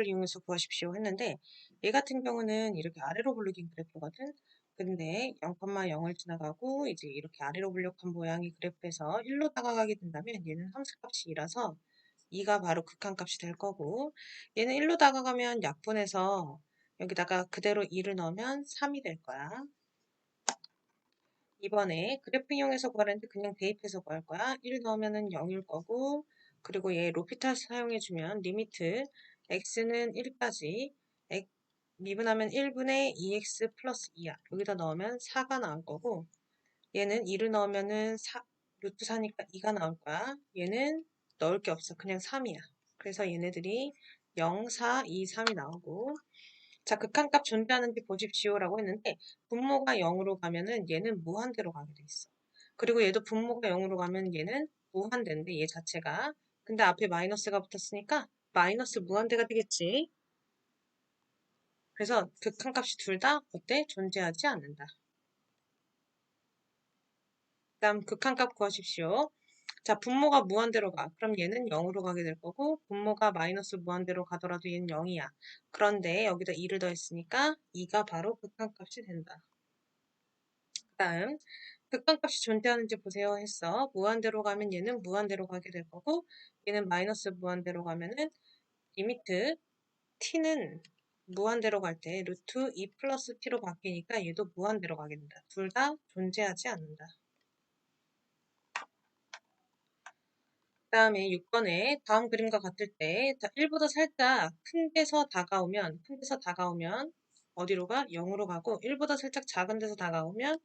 그래프를 이용해서 구하십시오 했는데 얘 같은 경우는 이렇게 아래로 불리긴 그래프거든. 근데 0,0을 지나가고 이제 이렇게 아래로 불력한 모양의 그래프에서 1로 다가가게 된다면 얘는 함수값이 2라서 2가 바로 극한값이 될 거고 얘는 1로 다가가면 약분해서 여기다가 그대로 2를 넣으면 3이 될 거야. 이번에 그래프 이용해서 구하는데 그냥 대입해서 구할 거야. 1 넣으면 은 0일 거고 그리고 얘 로피탈 사용해주면 리미트 x는 1까지 미분하면 1분의 2x 플러스 2야. 여기다 넣으면 4가 나올 거고 얘는 2를 넣으면은 4, 루트 4니까 2가 나올 거야. 얘는 넣을 게 없어. 그냥 3이야. 그래서 얘네들이 0, 4, 2, 3이 나오고 자, 극한값 존재하는지 보십시오라고 했는데 분모가 0으로 가면은 얘는 무한대로 가게 돼 있어. 그리고 얘도 분모가 0으로 가면 얘는 무한대인데 얘 자체가 근데 앞에 마이너스가 붙었으니까 마이너스 무한대가 되겠지. 그래서 극한값이 둘 다 어때? 존재하지 않는다. 다음 극한값 구하십시오. 자, 분모가 무한대로 가. 그럼 얘는 0으로 가게 될 거고 분모가 마이너스 무한대로 가더라도 얘는 0이야. 그런데 여기다 2를 더했으니까 2가 바로 극한값이 된다. 그 다음 극한값이 존재하는지 보세요 했어. 무한대로 가면 얘는 무한대로 가게 될 거고 얘는 마이너스 무한대로 가면은 리미트 t는 무한대로 갈 때 루트 2 플러스 t로 바뀌니까 얘도 무한대로 가게 된다. 둘 다 존재하지 않는다. 그 다음에 6번에 다음 그림과 같을 때 1보다 살짝 큰 데서 다가오면 큰 데서 다가오면 어디로 가? 0으로 가고 1보다 살짝 작은 데서 다가오면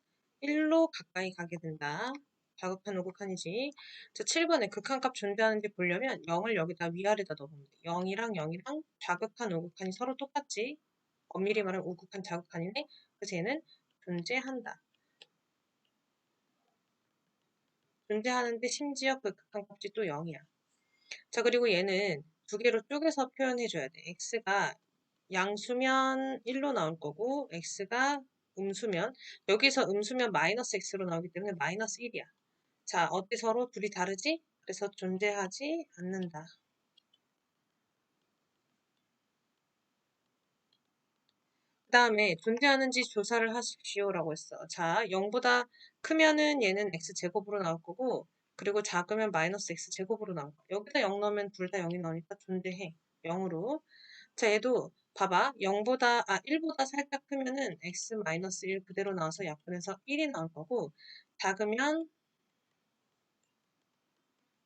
1로 가까이 가게 된다. 다극한 우극한이지. 자, 7번에 극한값 존재하는지 보려면 0을 여기다 위아래다 돼. 0이랑 0이랑 자극한 우극한이 서로 똑같지. 엄밀히 말하면 우극한 자극한인데 그래서 얘는 존재한다. 존재하는데 심지어 그 극한값이 또 0이야. 자 그리고 얘는 두 개로 쪼개서 표현해줘야 돼. x가 양수면 1로 나올 거고 x가 음수면 여기서 음수면 마이너스 x로 나오기 때문에 마이너스 1이야. 자, 어때 서로 둘이 다르지? 그래서 존재하지 않는다. 그 다음에 존재하는지 조사를 하십시오 라고 했어. 자, 0보다 크면은 얘는 x제곱으로 나올 거고 그리고 작으면 마이너스 x제곱으로 나올 거야. 여기다 0 넣으면 둘 다 0이 나오니까 존재해. 0으로. 자, 얘도 봐봐. 0보다, 아, 1보다 살짝 크면은 x 마이너스 1 그대로 나와서 약분해서 1이 나올 거고 작으면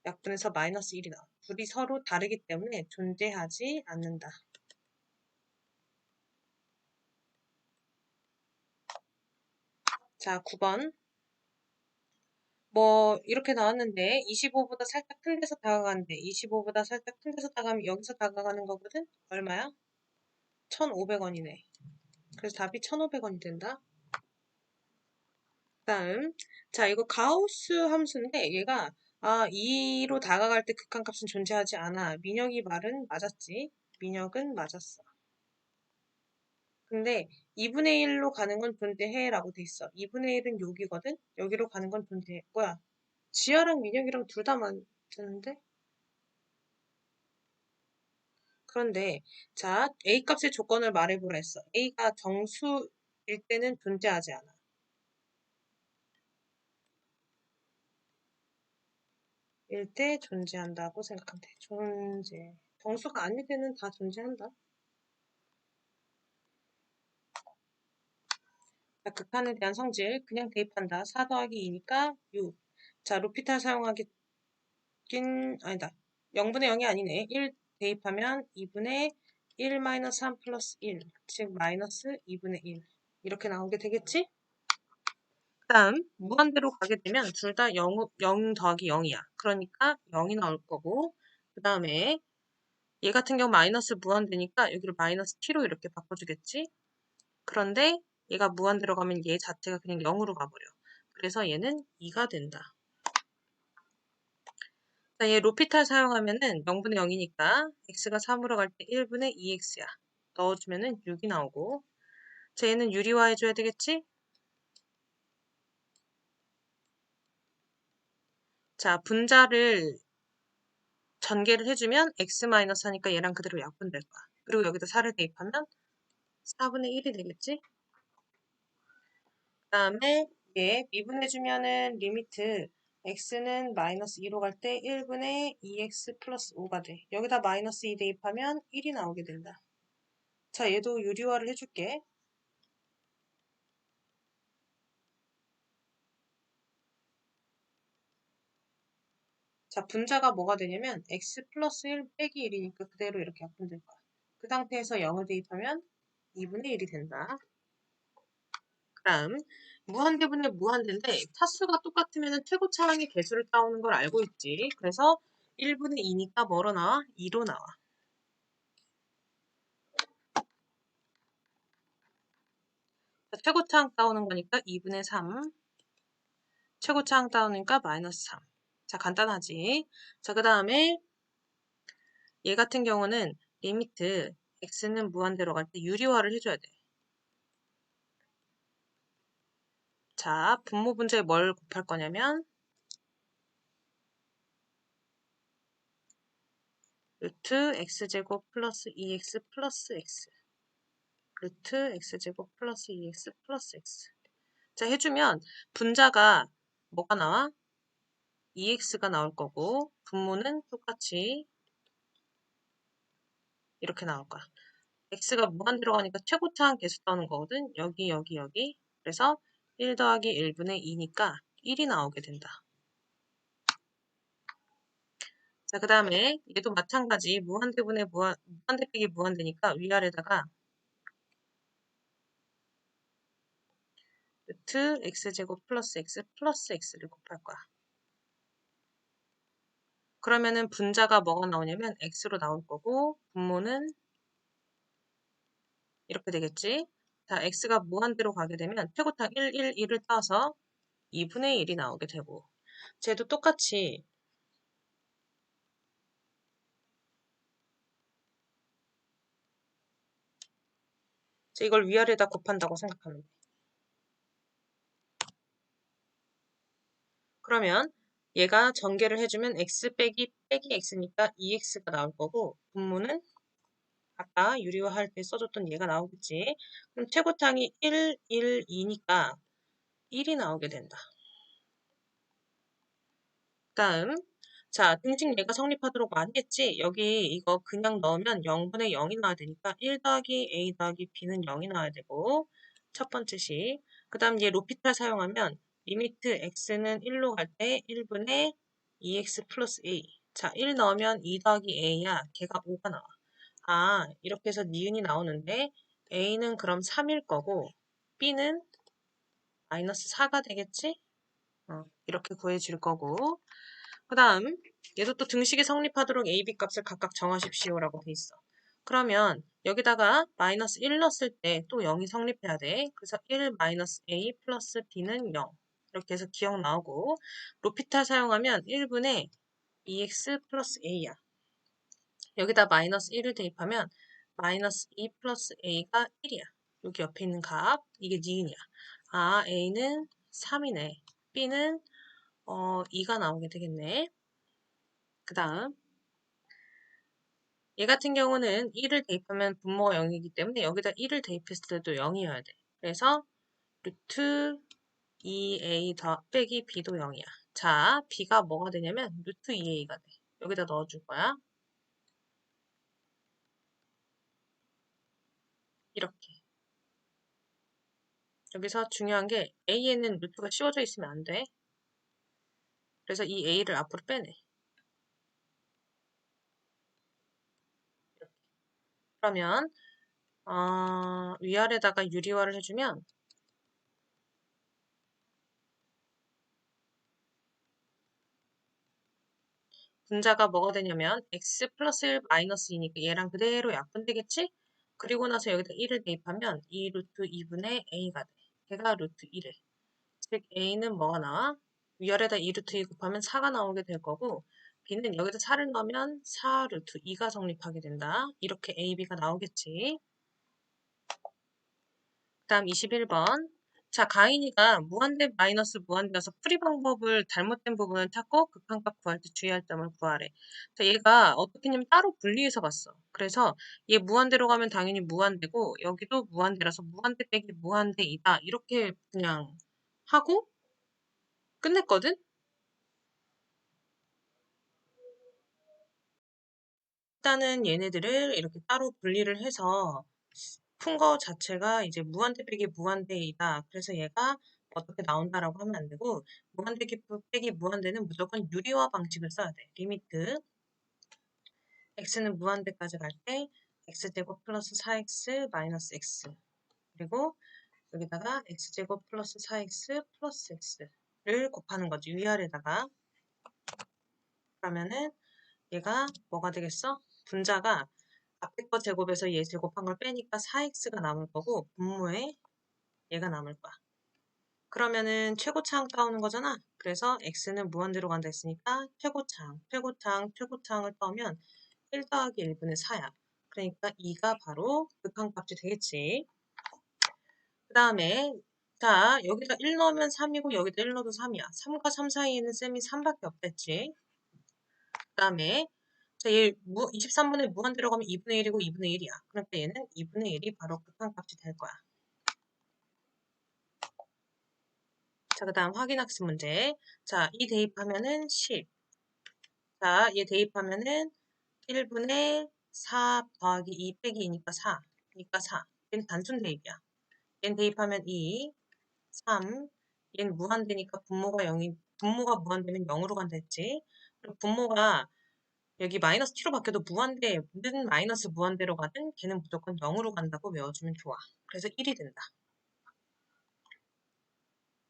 약분해서 마이너스 1이 나와. 둘이 서로 다르기 때문에 존재하지 않는다. 자, 9번. 뭐 이렇게 나왔는데 25보다 살짝 큰 데서 다가가는데 25보다 살짝 큰 데서 다가가면 여기서 다가가는 거거든? 얼마야? 1,500원이네. 그래서 답이 1,500원이 된다. 다음 자 이거 가우스 함수인데 얘가 아 2로 다가갈 때 극한값은 존재하지 않아. 민혁이 말은 맞았지. 민혁은 맞았어. 근데 2분의 1로 가는 건 존재해 라고 돼 있어. 2분의 1은 여기거든? 여기로 가는 건 존재해. 뭐야? 지아랑 민혁이랑 둘 다 맞는데? 그런데 자 A 값의 조건을 말해보라 했어. A가 정수일 때는 존재하지 않아. 일 때 존재한다고 생각하면 돼. 존재. 정수가 아닐 때는 다 존재한다. 자, 극한에 대한 성질 그냥 대입한다. 4 더하기 2니까 6. 자, 루피탈 사용하긴 아니다. 0분의 0이 아니네. 1 대입하면 2분의 1 마이너스 3 플러스 1. 즉 마이너스 2분의 1. 이렇게 나오게 되겠지? 그 다음 무한대로 가게 되면 둘 다 0, 0 더하기 0이야. 그러니까 0이 나올 거고 그 다음에 얘 같은 경우 마이너스 무한대니까 여기를 마이너스 t로 이렇게 바꿔주겠지? 그런데 얘가 무한대로 가면 얘 자체가 그냥 0으로 가버려. 그래서 얘는 2가 된다. 자, 얘 로피탈 사용하면은 0분의 0이니까 x가 3으로 갈 때 1분의 2x야. 넣어주면은 6이 나오고 자, 얘는 유리화 해줘야 되겠지? 자, 분자를 전개를 해주면 x 마이너스 하니까 얘랑 그대로 약분될 거야. 그리고 여기다 4를 대입하면 4분의 1이 되겠지? 그 다음에 얘 미분해주면은 리미트 x는 마이너스 2로 갈 때 1분의 2x 플러스 5가 돼. 여기다 마이너스 2 대입하면 1이 나오게 된다. 자, 얘도 유리화를 해줄게. 자, 분자가 뭐가 되냐면 x 플러스 1 빼기 1이니까 그대로 이렇게 약분될 거야. 그 상태에서 0을 대입하면 2분의 1이 된다. 그 다음 무한대분의 무한대인데 차수가 똑같으면 최고 차항의 개수를 따오는 걸 알고 있지. 그래서 1분의 2니까 뭐로 나와? 2로 나와. 최고 차항 따오는 거니까 2분의 3. 최고 차항 따오니까 마이너스 3. 자, 간단하지. 자, 그 다음에 얘 같은 경우는 리미트 x는 무한대로 갈 때 유리화를 해줘야 돼. 자, 분모 분자에 뭘 곱할 거냐면 루트 x제곱 플러스 2x 플러스 x 루트 x제곱 플러스 2x 플러스 x 자, 해주면 분자가 뭐가 나와? 2x가 나올 거고 분모는 똑같이 이렇게 나올 거야. x가 무한 들어가니까 최고차항 계수 따는 거거든. 여기 여기 여기. 그래서 1 더하기 1분의 2니까 1이 나오게 된다. 자, 그 다음에 얘도 마찬가지 무한대분의 무한, 무한대 빼기 무한대니까 위아래다가 루트 x제곱 플러스 x 플러스 x를 곱할 거야. 그러면은 분자가 뭐가 나오냐면 x로 나올 거고 분모는 이렇게 되겠지. 자, x가 무한대로 가게 되면 최고탕 1, 1, 1을 따서 2분의 1이 나오게 되고 쟤도 똑같이 이걸 위아래다 곱한다고 생각하면 돼. 그러면 얘가 전개를 해주면 x 빼기 빼기 x니까 2x가 나올 거고 분모는 아까 유리화 할 때 써줬던 얘가 나오겠지. 그럼 최고탕이 1, 1, 2니까 1이 나오게 된다. 다음 자 등식 얘가 성립하도록 했지. 여기 이거 그냥 넣으면 0분의 0이 나와야 되니까 1 더하기 a 더하기 b는 0이 나와야 되고 첫 번째 식. 그 다음 얘 로피탈 사용하면 리미트 x는 1로 갈 때 1분의 2x 플러스 a. 자, 1 넣으면 2 더하기 a야. 걔가 5가 나와. 아, 이렇게 해서 니은이 나오는데 a는 그럼 3일 거고 b는 마이너스 4가 되겠지? 어, 이렇게 구해줄 거고 그 다음 얘도 또 등식이 성립하도록 a, b 값을 각각 정하십시오 라고 돼 있어. 그러면 여기다가 마이너스 1 넣었을 때 또 0이 성립해야 돼. 그래서 1 마이너스 a 플러스 b는 0. 이렇게 해서 기억 나오고 로피탈 사용하면 1분의 2x 플러스 a야. 여기다 마이너스 1을 대입하면 마이너스 2 플러스 a가 1이야. 여기 옆에 있는 값, 이게 니은이야. 아, a는 3이네. b는 어, 2가 나오게 되겠네. 그 다음 얘 같은 경우는 1을 대입하면 분모가 0이기 때문에 여기다 1을 대입했을 때도 0이어야 돼. 그래서 루트 2a 더 빼기 b도 0이야. 자, b가 뭐가 되냐면 루트 2a가 돼. 여기다 넣어줄 거야. 이렇게. 여기서 중요한 게 a에는 루트가 씌워져 있으면 안 돼. 그래서 이 a를 앞으로 빼내. 이렇게. 그러면 어, 위아래다가 유리화를 해주면 분자가 뭐가 되냐면 x 플러스 1 마이너스 2니까 얘랑 그대로 약분되겠지? 그리고 나서 여기다 1을 대입하면 2 루트 2분의 a가 돼. 걔가 루트 1에. 즉 a는 뭐가 나와? 위아래다 2 루트 2 곱하면 4가 나오게 될 거고 b는 여기다 4를 넣으면 4 루트 2가 성립하게 된다. 이렇게 a, b가 나오겠지. 그 다음 21번 자, 가인이가 무한대 마이너스 무한대여서 풀이 방법을 잘못된 부분을 찾고 극한값 구할 때 주의할 점을 구하래. 자, 얘가 어떻게 냐면 따로 분리해서 봤어. 그래서 얘 무한대로 가면 당연히 무한대고 여기도 무한대라서 무한대 빼기 무한대이다. 이렇게 그냥 하고 끝냈거든? 일단은 얘네들을 이렇게 따로 분리를 해서 푼 거 자체가 이제 무한대 빼기 무한대이다. 그래서 얘가 어떻게 나온다라고 하면 안 되고 무한대 빼기 무한대는 무조건 유리화 방식을 써야 돼. 리미트 x는 무한대까지 갈 때 x제곱 플러스 4x 마이너스 x 그리고 여기다가 x제곱 플러스 4x 플러스 x를 곱하는 거지. 위아래다가 그러면은 얘가 뭐가 되겠어? 분자가 앞에 거 제곱에서 얘 제곱한 걸 빼니까 4x가 남을 거고 분모에 얘가 남을 거야. 그러면은 최고차항 따오는 거잖아. 그래서 x는 무한대로 간다 했으니까 최고차항, 최고차항, 최고차항을 따오면 1 더하기 1분의 4야. 그러니까 2가 바로 극한값이 되겠지. 그 다음에 자 여기다 1 넣으면 3이고 여기다 1 넣어도 3이야. 3과 3 사이에는 셈이 3밖에 없댔지. 그 다음에 자, 얘 23분의 무한 들어가면 2분의 1이고 2분의 1이야. 그러니까 얘는 2분의 1이 바로 극한값이 될 거야. 자, 그 다음 확인학습 문제. 자, 이 대입하면은 10. 자, 얘 대입하면은 1분의 4 더하기 2 빼기 2니까 4. 그러니까 4. 얘는 단순 대입이야. 얘는 대입하면 2, 3. 얘는 무한대니까 분모가 0이, 분모가 무한대면 0으로 간다 했지. 그리고 분모가 여기 마이너스 t로 바뀌어도 무한대 는 마이너스 무한대로 가든 걔는 무조건 0으로 간다고 외워주면 좋아. 그래서 1이 된다.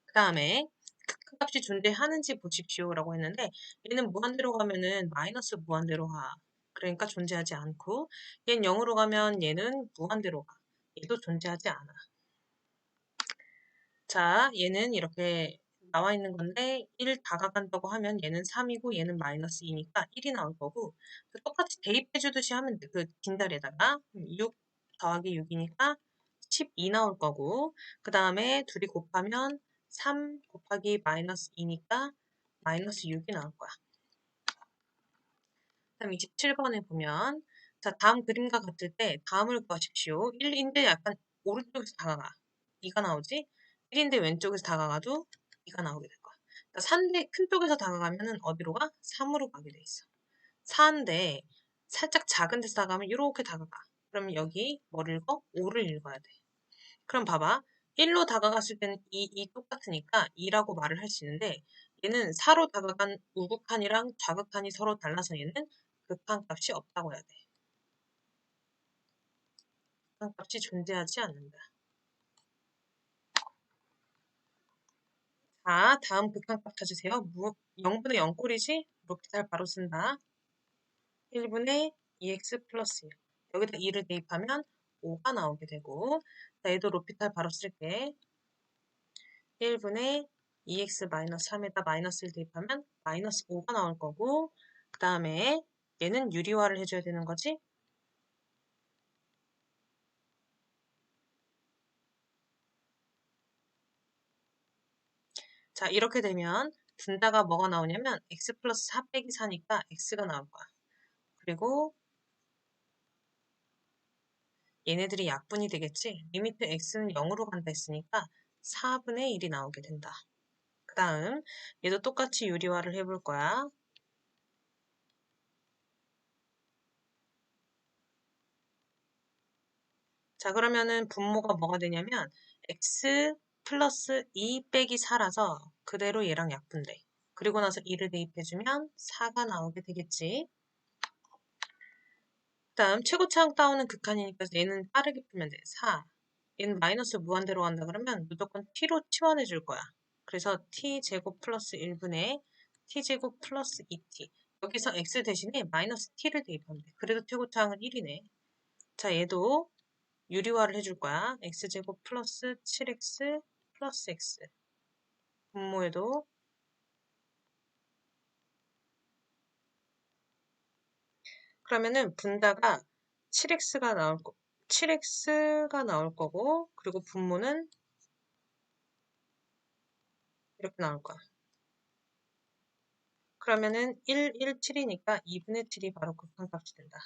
그 다음에 극값이 존재하는지 보십시오 라고 했는데 얘는 무한대로 가면은 마이너스 무한대로 가. 그러니까 존재하지 않고 얘는 0으로 가면 얘는 무한대로 가. 얘도 존재하지 않아. 자, 얘는 이렇게 나와 있는 건데 1 다가간다고 하면 얘는 3이고 얘는 마이너스 2니까 1이 나올 거고 그 똑같이 대입해 주듯이 하면 돼. 그 긴달에다가 6 더하기 6이니까 12 나올 거고 그 다음에 둘이 곱하면 3 곱하기 마이너스 2니까 마이너스 6이 나올 거야. 다음 27번에 보면 자 다음 그림과 같을 때 다음을 구하십시오. 1인데 약간 오른쪽에서 다가가. 2가 나오지? 1인데 왼쪽에서 다가가도 2가 나오게 될 거야. 그러니까 4인데 큰 쪽에서 다가가면 어디로 가? 3으로 가게 돼 있어. 4인데 살짝 작은 데서 다가가면 이렇게 다가가. 그러면 여기 뭐를 읽어? 5를 읽어야 돼. 그럼 봐봐. 1로 다가갔을 때는 2, 2 똑같으니까 2라고 말을 할 수 있는데 얘는 4로 다가간 우극한이랑 좌극한이 서로 달라서 얘는 극한 값이 없다고 해야 돼. 극한 값이 존재하지 않는다. 자, 다음 극한값 찾으세요. 0분의 0꼴이지? 로피탈 바로 쓴다. 1분의 2x 플러스 1. 여기다 2를 대입하면 5가 나오게 되고 자, 얘도 로피탈 바로 쓸게. 1분의 2x 마이너스 3에다 마이너스 1 대입하면 마이너스 5가 나올 거고 그 다음에 얘는 유리화를 해줘야 되는 거지? 자, 이렇게 되면 분자가 뭐가 나오냐면 x 플러스 4 빼기 4니까 x가 나올 거야. 그리고 얘네들이 약분이 되겠지? 리미트 x는 0으로 간다 했으니까 4분의 1이 나오게 된다. 그 다음 얘도 똑같이 유리화를 해볼 거야. 자 그러면은 분모가 뭐가 되냐면 x 플러스 2 빼기 4라서 그대로 얘랑 약분돼. 그리고 나서 2를 대입해주면 4가 나오게 되겠지. 다음 최고차항 따오는 극한이니까 얘는 빠르게 풀면 돼. 4. 얘는 마이너스 무한대로 간다 그러면 무조건 t로 치환해 줄 거야. 그래서 t제곱 플러스 1분의 t제곱 플러스 2t. 여기서 x 대신에 마이너스 t를 대입하면 돼. 그래도 최고차항은 1이네. 자, 얘도 유리화를 해줄 거야. x제곱 플러스 7x 플러스 x 분모에도 그러면은 분자가 7x가 나올 거 7x가 나올 거고 그리고 분모는 이렇게 나올 거야. 그러면은 1, 1, 7이니까 2분의 7이 바로 극한값이 된다.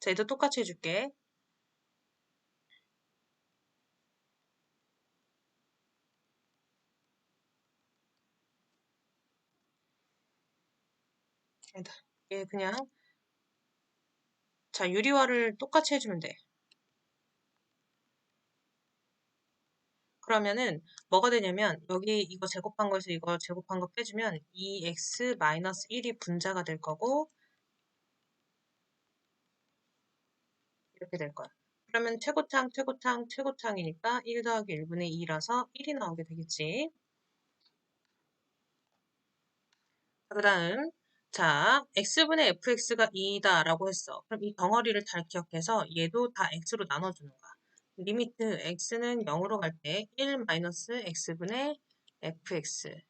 자, 얘도 똑같이 해줄게. 얘 그냥 자 유리화를 똑같이 해주면 돼. 그러면은 뭐가 되냐면 여기 이거 제곱한 거에서 이거 제곱한 거 빼주면 2x-1이 분자가 될 거고 이렇게 될 거야. 그러면 최고창, 최고창, 최고창이니까 1 더하기 1분의 2라서 1이 나오게 되겠지. 그 다음 자, x분의 fx가 2다 라고 했어. 그럼 이 덩어리를 잘 기억해서 얘도 다 x로 나눠주는 거야. 리미트 x는 0으로 갈 때 1 마이너스 x분의 fx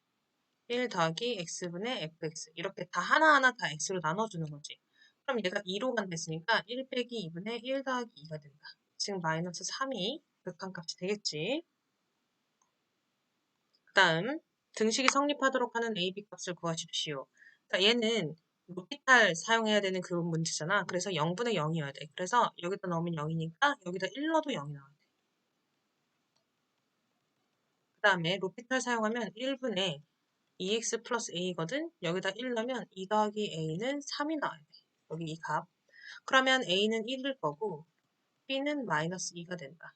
1 더하기 x분의 fx 이렇게 다 하나하나 다 x로 나눠주는 거지. 그럼 얘가 2로 간댔으니까 1 빼기 2분의 1 더하기 2가 된다. 지금 마이너스 3이 극한값이 되겠지. 그 다음 등식이 성립하도록 하는 AB 값을 구하십시오. 그러니까 얘는 로피탈 사용해야 되는 그 문제잖아. 그래서 0분의 0이어야 돼. 그래서 여기다 넣으면 0이니까 여기다 1 넣어도 0이 나와야 돼. 그 다음에 로피탈 사용하면 1분의 2x 플러스 a거든. 여기다 1 넣으면 2 더하기 a는 3이 나와야 돼. 여기 이 값. 그러면 a는 1일 거고 b는 마이너스 2가 된다.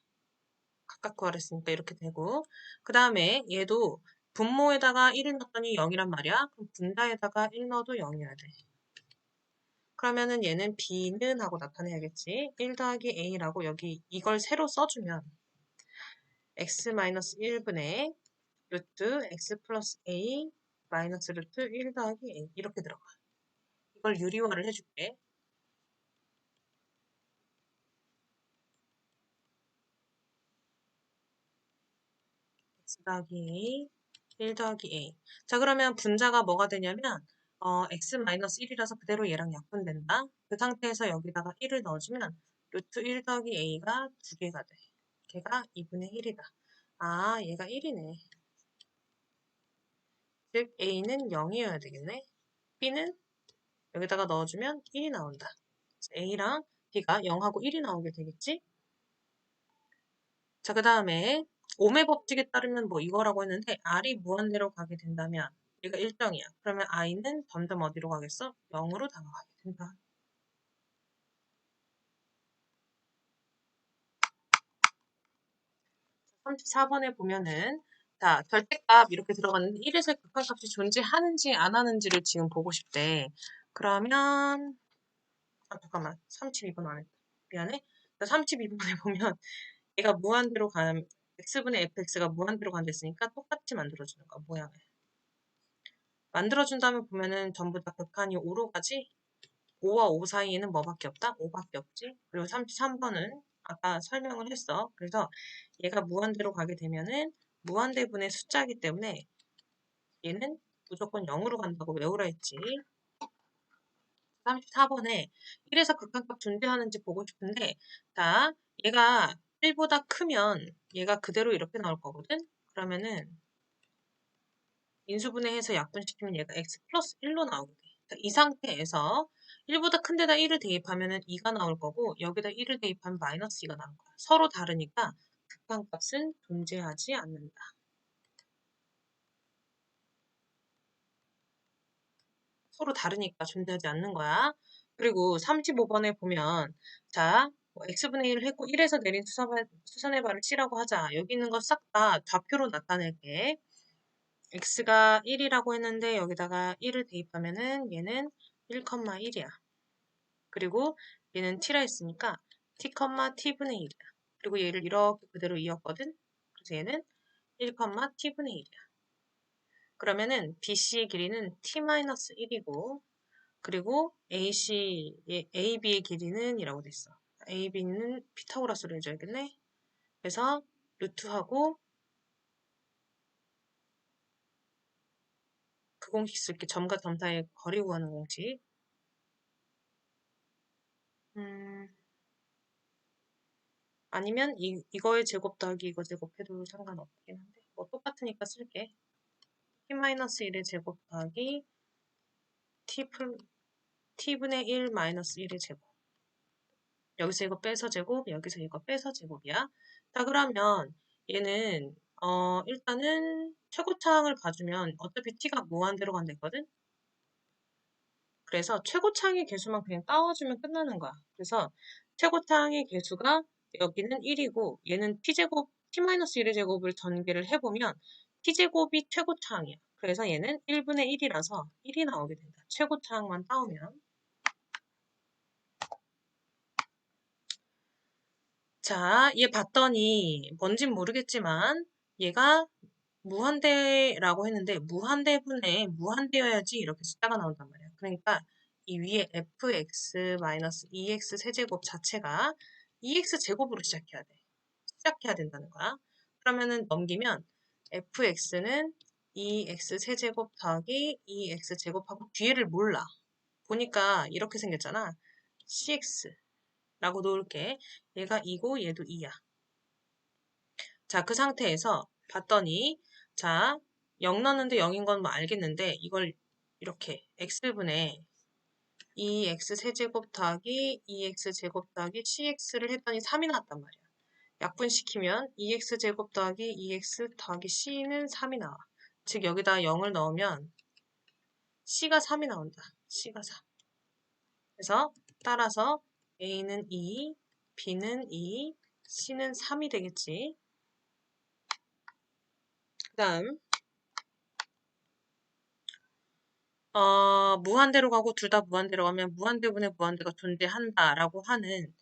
각각 구하랬으니까 이렇게 되고 그 다음에 얘도 분모에다가 1을 넣었더니 0이란 말이야. 그럼 분자에다가 1 넣어도 0이어야 돼. 그러면은 얘는 b는 하고 나타내야겠지. 1 더하기 a라고 여기 이걸 새로 써주면 x-1분의 루트 x 플러스 a 마이너스 루트 1 더하기 a 이렇게 들어가. 이걸 유리화를 해줄게. x 더하기 1 더하기 a. 자, 그러면 분자가 뭐가 되냐면, 어, x-1이라서 그대로 얘랑 약분된다. 그 상태에서 여기다가 1을 넣어주면, 루트 1 더하기 a가 2개가 돼. 걔가 2분의 1이다. 아, 얘가 1이네. 즉, a는 0이어야 되겠네. b는 여기다가 넣어주면 1이 나온다. a랑 b가 0하고 1이 나오게 되겠지? 자, 그 다음에 오의 법칙에 따르면 뭐 이거라고 했는데 R이 무한대로 가게 된다면 얘가 일정이야. 그러면 I는 점점 어디로 가겠어? 0으로 다가가게 된다. 자, 34번에 보면은 자, 절대값 이렇게 들어갔는데 1에서 극한값이 존재하는지 안 하는지를 지금 보고 싶대. 그러면 아 잠깐만 32번 안 했다. 미안해. 32번에 보면 얘가 무한대로 가는 x분의 fx가 무한대로 간댔으니까 똑같이 만들어주는 거야, 모양을. 만들어준 다음에 보면은 전부 다 극한이 5로 가지? 5와 5 사이에는 뭐밖에 없다? 5밖에 없지? 그리고 33번은 아까 설명을 했어. 그래서 얘가 무한대로 가게 되면은 무한대분의 숫자이기 때문에 얘는 무조건 0으로 간다고 외우라 했지. 34번에 1에서 극한값 존재하는지 보고 싶은데 자, 얘가 1보다 크면 얘가 그대로 이렇게 나올 거거든? 그러면은 인수분해해서 약분시키면 얘가 x 플러스 1로 나오게 돼. 그러니까 이 상태에서 1보다 큰 데다 1을 대입하면 2가 나올 거고 여기다 1을 대입하면 마이너스 2가 나올 거야. 서로 다르니까 극한값은 존재하지 않는다. 서로 다르니까 존재하지 않는 거야. 그리고 35번에 보면 자 뭐 x분의 1을 했고 1에서 내린 수선의 발을 치라고 하자. 여기 있는 거 싹 다 좌표로 나타낼게. x가 1이라고 했는데 여기다가 1을 대입하면은 얘는 1,1이야. 그리고 얘는 t라 했으니까 t, t분의 1이야. 그리고 얘를 이렇게 그대로 이었거든. 그래서 얘는 1, t분의 1이야. 그러면은 BC의 길이는 t-1이고 그리고 AC, AB의 길이는 이라고 됐어. AB는 피타고라스로 해줘야겠네. 그래서 루트하고 그 공식 쓸게. 점과 점 사이의 거리 구하는 공식. 음, 아니면 이, 이거의 제곱 더하기 이거 제곱해도 상관없긴 한데 뭐 똑같으니까 쓸게. t-1의 제곱 더하기 t 플 t분의 1 마이너스 1의 제곱. 여기서 이거 빼서 제곱, 여기서 이거 빼서 제곱이야. 자, 그러면 얘는 어 일단은 최고창을 봐주면 어차피 t가 무한대로 간다거든? 그래서 최고창의 개수만 그냥 따와주면 끝나는 거야. 그래서 최고창의 개수가 여기는 1이고 얘는 t제곱, t-1의 제곱을 전개를 해보면 t제곱이 최고차항이야. 그래서 얘는 1분의 1이라서 1이 나오게 된다. 최고차항만 따오면. 자, 얘 봤더니 뭔진 모르겠지만 얘가 무한대라고 했는데 무한대분의 무한대여야지 이렇게 숫자가 나온단 말이야. 그러니까 이 위에 fx-2x 세제곱 자체가 2x 제곱으로 시작해야 돼. 시작해야 된다는 거야. 그러면은 넘기면 fx는 2x 세제곱 더하기 2x 제곱하고 뒤에를 몰라. 보니까 이렇게 생겼잖아. cx 라고 놓을게. 얘가 2고 얘도 2야. 자, 그 상태에서 봤더니 자, 0 넣는데 0인 건 뭐 알겠는데 이걸 이렇게 x분의 2x 세제곱 더하기 2x 제곱 더하기 cx를 했더니 3이 나왔단 말이야. 약분시키면 2x 제곱 더하기 2x 더하기 c는 3이 나와. 즉 여기다 0을 넣으면 c가 3이 나온다. c가 3. 그래서 따라서 a는 2, b는 2, c는 3이 되겠지. 그 다음 어, 무한대로 가고 둘 다 무한대로 가면 무한대분의 무한대가 존재한다라고 하는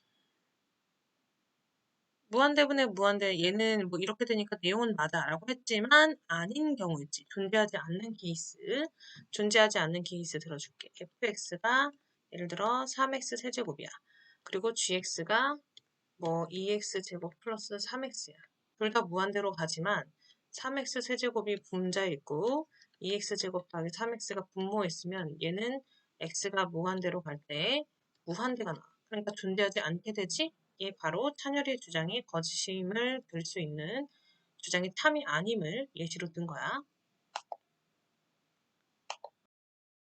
무한대분의 무한대 얘는 뭐 이렇게 되니까 내용은 맞아라고 했지만 아닌 경우 있지. 존재하지 않는 케이스. 존재하지 않는 케이스 들어줄게. fx가 예를 들어 3x 세제곱이야. 그리고 gx가 뭐 2x 제곱 플러스 3x야. 둘 다 무한대로 가지만 3x 세제곱이 분자에 있고 2x 제곱 더하기 3x가 분모했으면 얘는 x가 무한대로 갈 때 무한대가 나와. 그러니까 존재하지 않게 되지? 얘 바로 찬열이의 주장이 거짓임을 들 수 있는 주장이 탐이 아님을 예시로 든 거야.